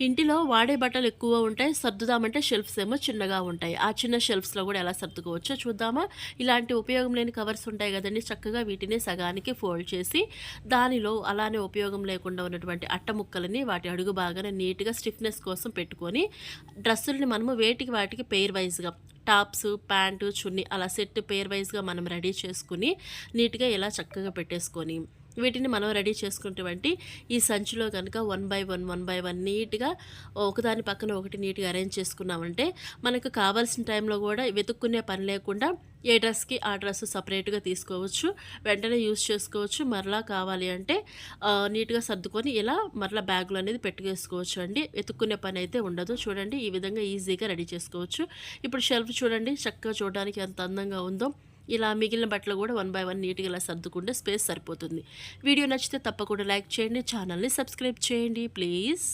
ఇంటిలో వాడే బట్టలు ఎక్కువ ఉంటాయి సర్దుదామంటే షెల్ఫ్స్ ఏమో చిన్నగా ఉంటాయి. ఆ చిన్న షెల్ఫ్స్లో కూడా ఎలా సర్దుకోవచ్చో చూద్దామా. ఇలాంటి ఉపయోగం లేని కవర్స్ ఉంటాయి కదండి చక్కగా వీటిని సగానికి ఫోల్డ్ చేసి దానిలో అలానే ఉపయోగం లేకుండా ఉన్నటువంటి అట్ట ముక్కలని వాటి అడుగు బాగానే నీట్గా స్టిఫ్నెస్ కోసం పెట్టుకొని డ్రెస్సుల్ని మనము వేటికి వాటికి పెయిర్ వైజ్గా టాప్స్ ప్యాంటు చున్నీ అలా సెట్ పెయిర్ వైజ్గా మనం రెడీ చేసుకుని నీట్గా ఇలా చక్కగా పెట్టేసుకొని వీటిని మనం రెడీ చేసుకున్నటువంటి ఈ సంచిలో కనుక one by one one by one నీట్గా ఒకదాని పక్కన ఒకటి నీట్గా అరేంజ్ చేసుకున్నామంటే మనకు కావాల్సిన టైంలో కూడా వెతుక్కునే పని లేకుండా ఏ డ్రెస్కి ఆ డ్రెస్ సపరేట్గా తీసుకోవచ్చు వెంటనే యూస్ చేసుకోవచ్చు మరలా కావాలి అంటే నీట్గా సర్దుకొని ఇలా మరలా బ్యాగులు అనేది పెట్టుకేసుకోవచ్చు అండి. వెతుక్కునే పని అయితే ఉండదు. చూడండి ఈ విధంగా ఈజీగా రెడీ చేసుకోవచ్చు. ఇప్పుడు షెల్ఫ్ చూడండి చక్కగా చూడడానికి ఎంత అందంగా ఉందో. ఇలా మిగిలిన బట్టలు కూడా వన్ బై వన్ నీట్గా ఇలా సర్దుకుంటే స్పేస్ సరిపోతుంది. వీడియో నచ్చితే తప్పకుండా లైక్ చేయండి ఛానల్ని సబ్స్క్రైబ్ చేయండి ప్లీజ్.